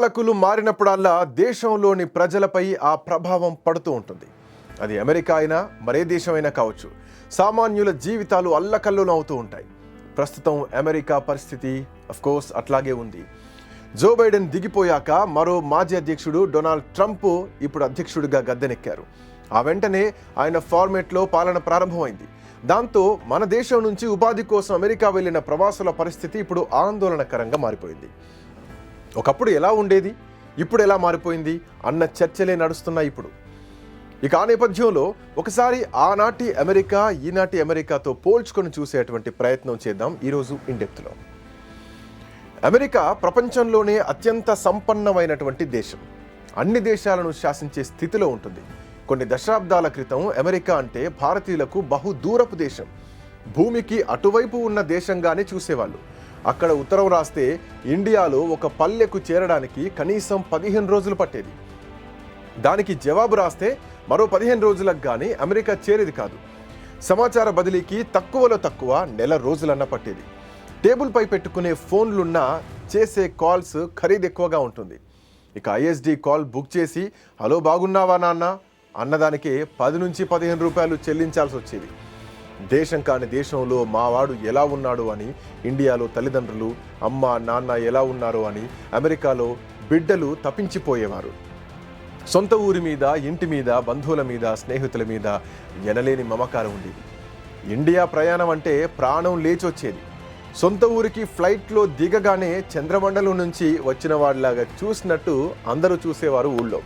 పాలకులు మారినప్పుడల్లా దేశంలోని ప్రజలపై ఆ ప్రభావం పడుతూ ఉంటుంది. అది అమెరికా అయినా మరే దేశమైనా కావచ్చు సామాన్యుల జీవితాలు అల్లకల్లోలం అవుతూ ఉంటాయి. ప్రస్తుతం అమెరికా పరిస్థితి కోర్స్ అట్లాగే ఉంది. జో బైడెన్ దిగిపోయాక మరో మాజీ అధ్యక్షుడు డొనాల్డ్ ట్రంప్ ఇప్పుడు అధ్యక్షుడిగా గద్దెనెక్కారు. ఆ వెంటనే ఆయన ఫార్మేట్లో పాలన ప్రారంభమైంది. దాంతో మన దేశం నుంచి ఉపాధి కోసం అమెరికా వెళ్ళిన ప్రవాసుల పరిస్థితి ఇప్పుడు ఆందోళనకరంగా మారిపోయింది. ఒకప్పుడు ఎలా ఉండేది? ఇప్పుడు ఎలా మారిపోయింది? అన్న చర్చలే నడుస్తున్నాయి ఇప్పుడు. ఇక ఆ నేపథ్యంలో ఒకసారి ఆనాటి అమెరికా ఈనాటి అమెరికాతో పోల్చుకొని చూసేటువంటి ప్రయత్నం చేద్దాం ఈరోజు ఇండెప్త్లో అమెరికా ప్రపంచంలోనే అత్యంత సంపన్నమైనటువంటి దేశం. అన్ని దేశాలను శాసించే స్థితిలో ఉంటుంది. కొన్ని దశాబ్దాల క్రితం అమెరికా అంటే భారతీయులకు బహు దూరపు దేశం. భూమికి అటువైపు ఉన్న దేశంగానే చూసేవాళ్ళు. అక్కడ ఉత్తరం రాస్తే ఇండియాలో ఒక పల్లెకు చేరడానికి కనీసం పదిహేను రోజులు పట్టేది. దానికి జవాబు రాస్తే మరో పదిహేను రోజులకు కానీ అమెరికా చేరేది కాదు. సమాచార బదిలీకి తక్కువలో తక్కువ నెల రోజులన్న పట్టేది. టేబుల్పై పెట్టుకునే ఫోన్లున్నా చేసే కాల్స్ ఖరీదు ఎక్కువగా ఉంటుంది. ఇక ఐఎస్డి కాల్ బుక్ చేసి హలో బాగున్నావా నాన్న? అన్నదానికే పది నుంచి పదిహేను రూపాయలు చెల్లించాల్సి వచ్చేది దేశం కాని దేశంలో మావాడు ఎలా ఉన్నాడు అని ఇండియాలో తల్లిదండ్రులు అమ్మ నాన్న ఎలా ఉన్నారు అని అమెరికాలో బిడ్డలు తప్పించిపోయేవారు సొంత ఊరి మీద ఇంటి మీద బంధువుల మీద స్నేహితుల మీద ఎనలేని మమకారం ఉండేది ఇండియా ప్రయాణం అంటే ప్రాణం లేచొచ్చేది. సొంత ఊరికి ఫ్లైట్లో దిగగానే చంద్రమండలం నుంచి వచ్చిన వాళ్ళలాగా చూసినట్టు అందరూ చూసేవారు ఊళ్ళో.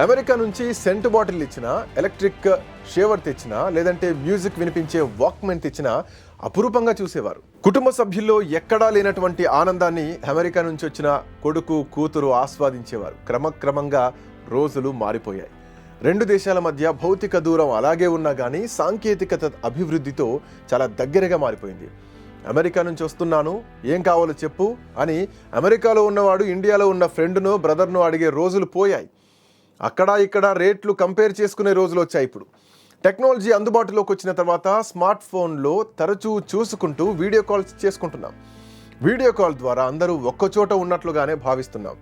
అమెరికా నుంచి సెంట్ బాటిల్ ఇచ్చిన ఎలక్ట్రిక్ షేవర్ తెచ్చిన లేదంటే మ్యూజిక్ వినిపించే వాక్మెన్ తెచ్చిన అపురూపంగా చూసేవారు. కుటుంబ సభ్యుల్లో ఎక్కడా లేనటువంటి ఆనందాన్ని అమెరికా నుంచి వచ్చిన కొడుకు కూతురు ఆస్వాదించేవారు. క్రమక్రమంగా రోజులు మారిపోయాయి. రెండు దేశాల మధ్య భౌతిక దూరం అలాగే ఉన్నా కానీ సాంకేతికత అభివృద్ధితో చాలా దగ్గరగా మారిపోయింది. అమెరికా నుంచి వస్తున్నాను ఏం కావాలో చెప్పు అని అమెరికాలో ఉన్నవాడు ఇండియాలో ఉన్న ఫ్రెండ్ను బ్రదర్ను అడిగే రోజులు పోయాయి. అక్కడ ఇక్కడ రేట్లు కంపేర్ చేసుకునే రోజులు వచ్చాయి ఇప్పుడు. టెక్నాలజీ అందుబాటులోకి వచ్చిన తర్వాత స్మార్ట్ ఫోన్లో తరచూ చూసుకుంటూ వీడియో కాల్స్ చేసుకుంటున్నాం. వీడియో కాల్ ద్వారా అందరూ ఒక్కచోట ఉన్నట్లుగానే భావిస్తున్నాం.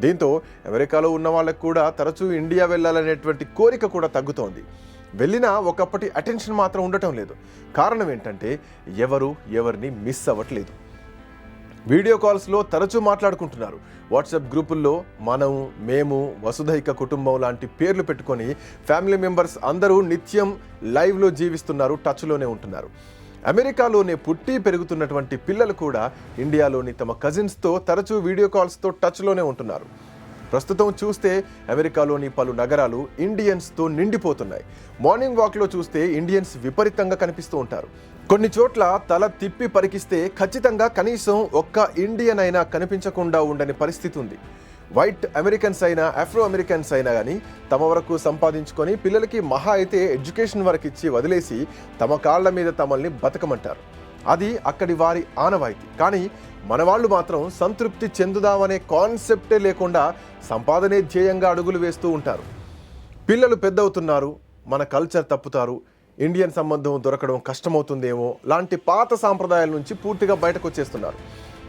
దీంతో అమెరికాలో ఉన్న వాళ్ళకు కూడా తరచూ ఇండియా వెళ్ళాలనేటువంటి కోరిక కూడా తగ్గుతోంది. వెళ్ళినా ఒకప్పటి అటెన్షన్ మాత్రం ఉండటం లేదు. కారణం ఏంటంటే ఎవరు ఎవరిని మిస్ అవ్వట్లేదు. వీడియో కాల్స్లో తరచూ మాట్లాడుకుంటున్నారు. వాట్సాప్ గ్రూపుల్లో మనం మేము వసుధైక కుటుంబం లాంటి పేర్లు పెట్టుకొని ఫ్యామిలీ మెంబర్స్ అందరూ నిత్యం లైవ్లో జీవిస్తున్నారు టచ్లోనే ఉంటున్నారు. అమెరికాలోనే పుట్టి పెరుగుతున్నటువంటి పిల్లలు కూడా ఇండియాలోని తమ కజిన్స్తో తరచూ వీడియో కాల్స్తో టచ్లోనే ఉంటున్నారు. ప్రస్తుతం చూస్తే అమెరికాలోని పలు నగరాలు ఇండియన్స్తో నిండిపోతున్నాయి. మార్నింగ్ వాక్లో చూస్తే ఇండియన్స్ విపరీతంగా కనిపిస్తూ ఉంటారు. కొన్ని చోట్ల తల తిప్పి పరికిస్తే ఖచ్చితంగా కనీసం ఒక్క ఇండియన్ అయినా కనిపించకుండా ఉండని పరిస్థితి ఉంది. వైట్ అమెరికన్స్ అయినా ఆఫ్రో అమెరికన్స్ అయినా కానీ తమ వరకు సంపాదించుకొని పిల్లలకి మహా అయితే ఎడ్యుకేషన్ వరకు ఇచ్చి వదిలేసి తమ కాళ్ళ మీద తమల్ని బతకమంటారు. అది అక్కడి వారి ఆనవాయితీ. కానీ మన వాళ్ళు మాత్రం సంతృప్తి చెందుదామనే కాన్సెప్టే లేకుండా సంపాదనే ధ్యేయంగా అడుగులు వేస్తూ ఉంటారు. పిల్లలు పెద్దవుతున్నారు మన కల్చర్ తప్పుతారు ఇండియన్ సంబంధం దొరకడం కష్టమవుతుందేమో లాంటి పాత సాంప్రదాయాల నుంచి పూర్తిగా బయటకు వచ్చేస్తున్నారు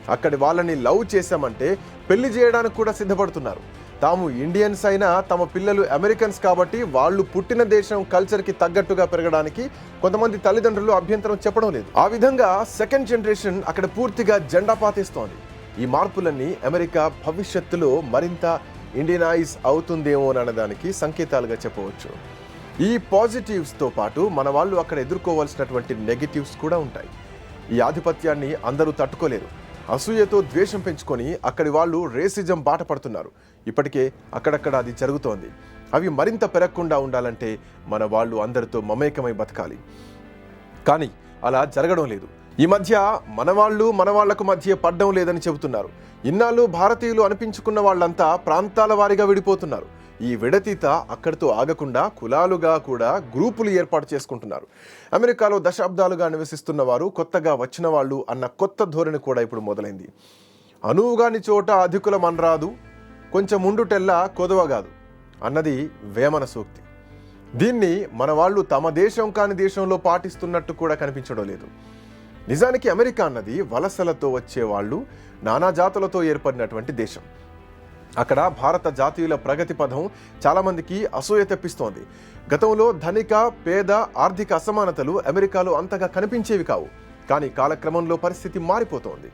అక్కడి వాళ్ళని లవ్ చేశామంటే పెళ్ళి చేయడానికి కూడా సిద్ధపడుతున్నారు. తాము ఇండియన్స్ అయినా తమ పిల్లలు అమెరికన్స్ కాబట్టి వాళ్ళు పుట్టిన దేశం కల్చర్కి తగ్గట్టుగా పెరగడానికి కొంతమంది తల్లిదండ్రులు అభ్యంతరం చెప్పడం లేదు. ఆ విధంగా సెకండ్ జనరేషన్ అక్కడ పూర్తిగా జెండా పాతిస్తోంది. ఈ మార్పులన్నీ అమెరికా భవిష్యత్తులో మరింత ఇండియనైజ్ అవుతుందేమో అనడానికి సంకేతాలుగా చెప్పవచ్చు. ఈ పాజిటివ్స్తో పాటు మన వాళ్ళు అక్కడ ఎదుర్కోవాల్సినటువంటి నెగిటివ్స్ కూడా ఉంటాయి. ఈ ఆధిపత్యాన్ని అందరూ తట్టుకోలేరు. అసూయతో ద్వేషం పెంచుకొని అక్కడి వాళ్ళు రేసిజం బాట పడుతున్నారు. ఇప్పటికే అక్కడక్కడ అది జరుగుతోంది. అవి మరింత పెరగకుండా ఉండాలంటే మన వాళ్ళు అందరితో మమేకమై బతకాలి. కానీ అలా జరగడం లేదు. ఈ మధ్య మనవాళ్ళు మనవాళ్ళకు మధ్య పడ్డం లేదని చెబుతున్నారు. ఇన్నాళ్ళు భారతీయులు అనిపించుకున్న వాళ్ళంతా ప్రాంతాల వారీగా విడిపోతున్నారు. ఈ విడతీత అక్కడితో ఆగకుండా కులాలుగా కూడా గ్రూపులు ఏర్పాటు చేసుకుంటున్నారు. అమెరికాలో దశాబ్దాలుగా నివసిస్తున్న వారు కొత్తగా వచ్చిన వాళ్ళు అన్న కొత్త ధోరణి కూడా ఇప్పుడు మొదలైంది. అనువుగాని చోట అధికులం అనరాదు కొంచెం ముండుటెల్లా కొదవగాదు అన్నది వేమన సూక్తి. దీన్ని మన వాళ్ళు తమ దేశం కాని దేశంలో పాటిస్తున్నట్టు కూడా కనిపించడం లేదు. నిజానికి అమెరికా అన్నది వలసలతో వచ్చే వాళ్ళు నానా జాతులతో ఏర్పడినటువంటి దేశం. అక్కడ భారత జాతీయుల ప్రగతి పదం చాలామందికి అసూయ తెప్పిస్తోంది. గతంలో ధనిక పేద ఆర్థిక అసమానతలు అమెరికాలో అంతగా కనిపించేవి కావు. కానీ కాలక్రమంలో పరిస్థితి మారిపోతోంది.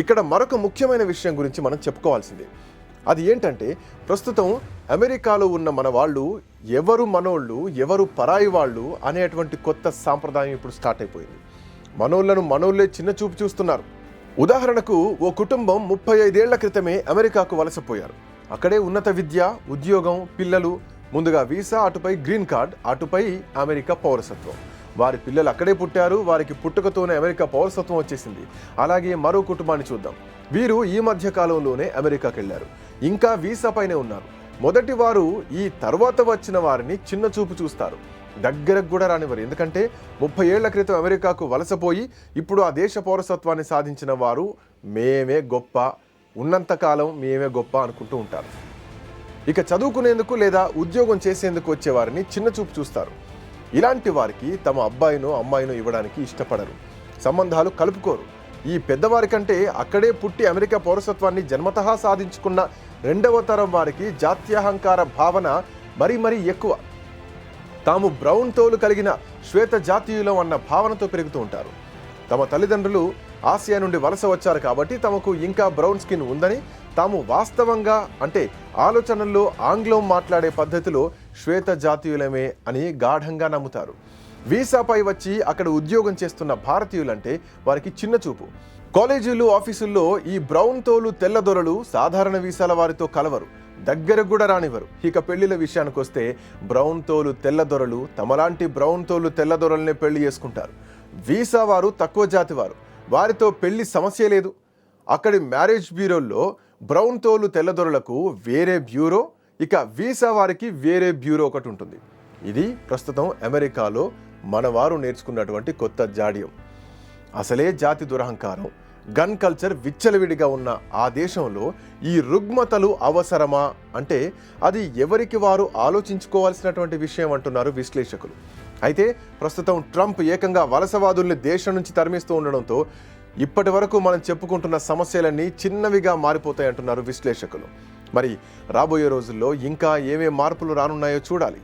ఇక్కడ మరొక ముఖ్యమైన విషయం గురించి మనం చెప్పుకోవాల్సిందే. అది ఏంటంటే ప్రస్తుతం అమెరికాలో ఉన్న మన వాళ్ళు ఎవరు మనోళ్ళు ఎవరు పరాయి వాళ్ళు అనేటువంటి కొత్త సాంప్రదాయం ఇప్పుడు స్టార్ట్ అయిపోయింది. మనోళ్ళను మనోళ్ళే చిన్న చూపు చూస్తున్నారు. ఉదాహరణకు ఓ కుటుంబం ముప్పై ఐదేళ్ళ క్రితమే అమెరికాకు వలసపోయారు. అక్కడే ఉన్నత విద్య ఉద్యోగం పిల్లలు ముందుగా వీసా అటుపై గ్రీన్ కార్డ్ అటుపై అమెరికా పౌరసత్వం. వారి పిల్లలు అక్కడే పుట్టారు వారికి పుట్టుకతోనే అమెరికా పౌరసత్వం వచ్చేసింది. అలాగే మరో కుటుంబాన్ని చూద్దాం. వీరు ఈ మధ్య కాలంలోనే అమెరికాకి వెళ్ళారు ఇంకా వీసా పైనే ఉన్నారు. మొదటి వారు ఈ తర్వాత వచ్చిన వారిని చిన్న చూపు చూస్తారు. దగ్గరకు కూడా రానివ్వరు. ఎందుకంటే ముప్పై ఏళ్ళ క్రితం అమెరికాకు వలసపోయి ఇప్పుడు ఆ దేశ పౌరసత్వాన్ని సాధించిన వారు మేమే గొప్ప ఉన్నంతకాలం మేమే గొప్ప అనుకుంటూ ఉంటారు. ఇక చదువుకునేందుకు లేదా ఉద్యోగం చేసేందుకు వచ్చే వారిని చిన్న చూపు చూస్తారు. ఇలాంటి వారికి తమ అబ్బాయినో అమ్మాయినో ఇవ్వడానికి ఇష్టపడరు. సంబంధాలు కలుపుకోరు. ఈ పెద్దవారి కంటే అక్కడే పుట్టి అమెరికా పౌరసత్వాన్ని జన్మతహా సాధించుకున్న రెండవ తరం వారికి జాత్యహంకార భావన మరీ మరీ ఎక్కువ. తాము బ్రౌన్ తోలు కలిగిన శ్వేత జాతీయులం అన్న భావనతో పెరుగుతూ ఉంటారు. తమ తల్లిదండ్రులు ఆసియా నుండి వలస వచ్చారు కాబట్టి తమకు ఇంకా బ్రౌన్ స్కిన్ ఉందని తాము వాస్తవంగా అంటే ఆలోచనల్లో ఆంగ్లం మాట్లాడే పద్ధతిలో శ్వేత జాతీయులమే అని గాఢంగా నమ్ముతారు. వీసాపై వచ్చి అక్కడ ఉద్యోగం చేస్తున్న భారతీయులంటే వారికి చిన్న చూపు. కాలేజీలు ఆఫీసుల్లో ఈ బ్రౌన్ తోలు తెల్లదొరలు సాధారణ వీసాల వారితో కలవరు. దగ్గరకు కూడా రానివ్వరు. ఇక పెళ్ళిల విషయానికి వస్తే బ్రౌన్ తోలు తెల్లదొరలు తమలాంటి బ్రౌన్ తోలు తెల్లదొరల్నే పెళ్ళి చేసుకుంటారు. వీసా వారు తక్కువ జాతి వారు. వారితో పెళ్ళి సమస్య లేదు. అక్కడి మ్యారేజ్ బ్యూరోల్లో బ్రౌన్ తోలు తెల్లదొరలకు వేరే బ్యూరో ఇక వీసా వారికి వేరే బ్యూరో ఒకటి ఉంటుంది. ఇది ప్రస్తుతం అమెరికాలో మనవారు నేర్చుకున్నటువంటి కొత్త జాడ్యం. అసలే జాతి దురహంకారం. గన్ కల్చర్ విచ్చలవిడిగా ఉన్న ఆ దేశంలో ఈ రుగ్మతలు అవసరమా? అంటే అది ఎవరికి వారు ఆలోచించుకోవాల్సినటువంటి విషయం అంటున్నారు విశ్లేషకులు. అయితే ప్రస్తుతం ట్రంప్ ఏకంగా వలసవాదుల్ని దేశం నుంచి తరిమిస్తూ ఉండడంతో ఇప్పటి వరకు మనం చెప్పుకుంటున్న సమస్యలన్నీ చిన్నవిగా మారిపోతాయంటున్నారు విశ్లేషకులు. మరి రాబోయే రోజుల్లో ఇంకా ఏమేం మార్పులు రానున్నాయో చూడాలి.